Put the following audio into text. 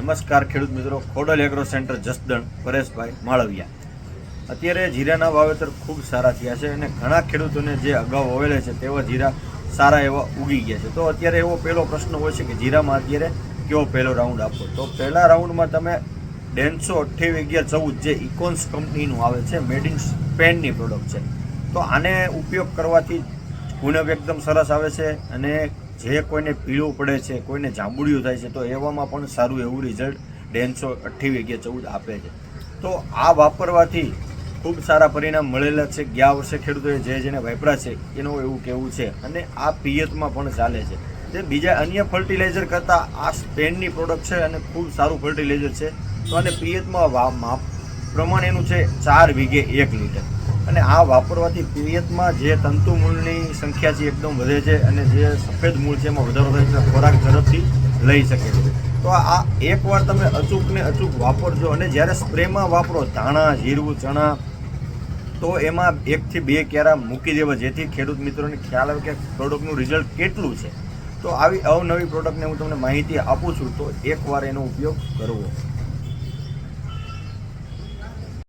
નમસ્કાર ખેડૂત મિત્રો. Khodal agro centre Jasdan Pareshbhai Malviya. અત્યારે જીરાના વાવેતર ખૂબ સારા થયા છે અને ઘણા ખેડૂતોને જે અગાઉ વાવેલા છે તેવા જીરા સારા એવા ઉગી ગયા છે. તો અત્યારે એવો પહેલો પ્રશ્ન હોય છે કે જીરામાં અત્યારે કેવો પહેલો રાઉન્ડ આપો તો પહેલા રાઉન્ડમાં તમે ડેન્સો અઠ્યાવીસ અગિયાર ચૌદ જે ઇકોન્સ કંપનીનું આવે છે મેડ ઇન સ્પેનની પ્રોડક્ટ છે. તો આને ઉપયોગ કરવાથી ગુણક એકદમ સરસ આવે છે અને જે કોઈને પીળું પડે છે, કોઈને જાંબુડિયું થાય છે, તો એવામાં પણ સારું એવું રિઝલ્ટ ડેન્સો અઠ્ઠી કે ચૌદ આપે છે. તો આ વાપરવાથી ખૂબ સારા પરિણામ મળેલા છે. ગયા વર્ષે ખેડૂતોએ જે જેને વાપરા છે, એનું એવું કહેવું છે. અને આ પિયતમાં પણ ચાલે છે. જે બીજા અન્ય ફર્ટિલાઇઝર કરતાં આ સ્પેનની પ્રોડક્ટ છે અને ખૂબ સારું ફર્ટિલાઇઝર છે. તો અને પિયતમાં પ્રમાણ એનું છે ચાર વીઘે એક લીટર. અને આ વાપરવાથી પિયતમાં જે તંતુ મૂળની સંખ્યા છે એકદમ વધે છે અને જે સફેદ મૂળ છે એમાં વધારો થાય છે ખોરાક ઝડપથી લઈ શકે છે. તો આ એકવાર તમે અચૂક ને અચૂક વાપરજો અને જ્યારે સ્પ્રેમાં વાપરો ધાણા, જીરું, ચણા, તો એમાં એકથી બે કેરા મૂકી દેવા. જેથી ખેડૂત મિત્રોને ખ્યાલ આવે કે પ્રોડક્ટનું રિઝલ્ટ કેટલું છે. તો આવી અવનવી પ્રોડક્ટને હું તમને માહિતી આપું છું, તો એકવાર એનો ઉપયોગ કરવો.